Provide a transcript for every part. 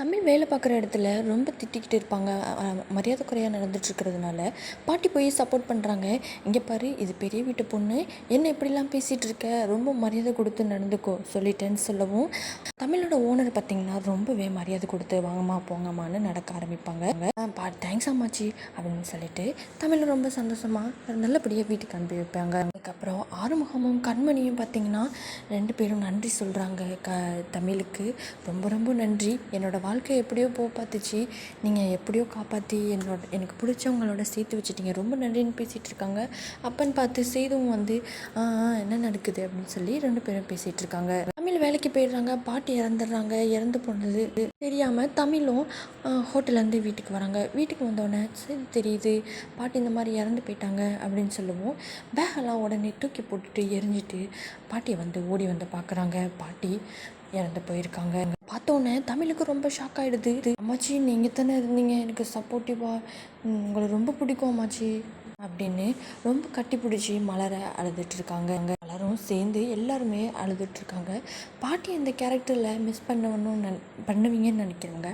தமிழ் வேலை பார்க்குற இடத்துல ரொம்ப திட்டிக்கிட்டு இருப்பாங்க. மரியாதை குறையாக நடந்துட்டுருக்கிறதுனால பாட்டி போய் சப்போர்ட் பண்ணுறாங்க இங்கே பாரு இது பெரிய வீட்டு பொண்ணு. என்ன இப்படிலாம் பேசிகிட்டு இருக்க ரொம்ப மரியாதை கொடுத்து நடந்துக்கோ சொல்லிட்டேன்னு சொல்லவும் தமிழோட ஓனர் பார்த்திங்கன்னா ரொம்பவே மரியாதை கொடுத்து வாங்கம்மா போங்கம்மான்னு நடக்க ஆரம்பிப்பாங்க. பா தேங்க்ஸ் அம்மாச்சி அப்படின்னு சொல்லிட்டு தமிழ் ரொம்ப சந்தோஷமாக நல்லபடியாக வீட்டுக்கு அனுப்பி வைப்பாங்க. அதுக்கப்புறம் ஆறுமுகமும் கண்மணியும் பார்த்தீங்கன்னா ரெண்டு பேரும் நன்றி சொல்கிறாங்க க தமிழுக்கு ரொம்ப ரொம்ப நன்றி. என்னோட வாழ்க்கை எப்படியோ போ பார்த்துச்சு. நீங்கள் எப்படியோ காப்பாற்றி என்னோட எனக்கு பிடிச்சவங்களோட சேர்த்து வச்சுட்டீங்க. ரொம்ப நன்றின்னு பேசிகிட்டு இருக்காங்க. அப்பன்னு பார்த்து சேதுவும் வந்து "ஆ, என்ன நடக்குது? அப்படின்னு சொல்லி ரெண்டு பேரும் பேசிகிட்டு இருக்காங்க. தமிழ் வேலைக்கு போயிடுறாங்க. பாட்டி இறந்துடுறாங்க. இறந்து போனது தெரியாமல் தமிழும் ஹோட்டல்லேருந்து வீட்டுக்கு வராங்க. வீட்டுக்கு வந்தோடனே சரி தெரியுது. பாட்டி இந்த மாதிரி இறந்து போயிட்டாங்க. அப்படின்னு சொல்லுவோம். பேகெல்லாம் உடனே தூக்கி போட்டுட்டு எரிஞ்சிட்டு பாட்டியை வந்து ஓடி வந்து பார்க்குறாங்க. பாட்டி இறந்து போயிருக்காங்க. பார்த்தோன்னே தமிழுக்கு ரொம்ப ஷாக் ஆகிடுது அம்மாச்சி நீங்கள் தானே இருந்தீங்க. எனக்கு சப்போர்ட்டிவாக உங்களை ரொம்ப பிடிக்கும் அம்மாச்சி. அப்படின்னு ரொம்ப கட்டி பிடிச்சி மலரை அழுதுட்டு இருக்காங்க அங்கே மலரும் சேர்ந்து எல்லாருமே அழுதுட்டு இருக்காங்க பாட்டி இந்த கேரக்டரில் மிஸ் பண்ணணும்னு நன் பண்ணுவீங்கன்னு நினைக்கிறவங்க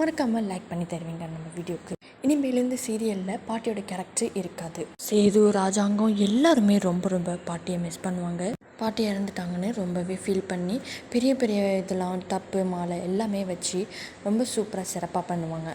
மறக்காமல் லைக் பண்ணி தருவீங்க நம்ம வீடியோக்கு. இனிமேலேருந்து சீரியலில் பாட்டியோட கேரக்டர் இருக்காது. சேது ராஜாங்கம் எல்லாருமே ரொம்ப ரொம்ப பாட்டியை மிஸ் பண்ணுவாங்க. பாட்டி இறந்துட்டாங்கன்னு ரொம்பவே ஃபீல் பண்ணி பெரிய பெரிய இதெல்லாம் தப்பு மாலை எல்லாமே வச்சு ரொம்ப சூப்பராக சிறப்பாக பண்ணுவாங்க.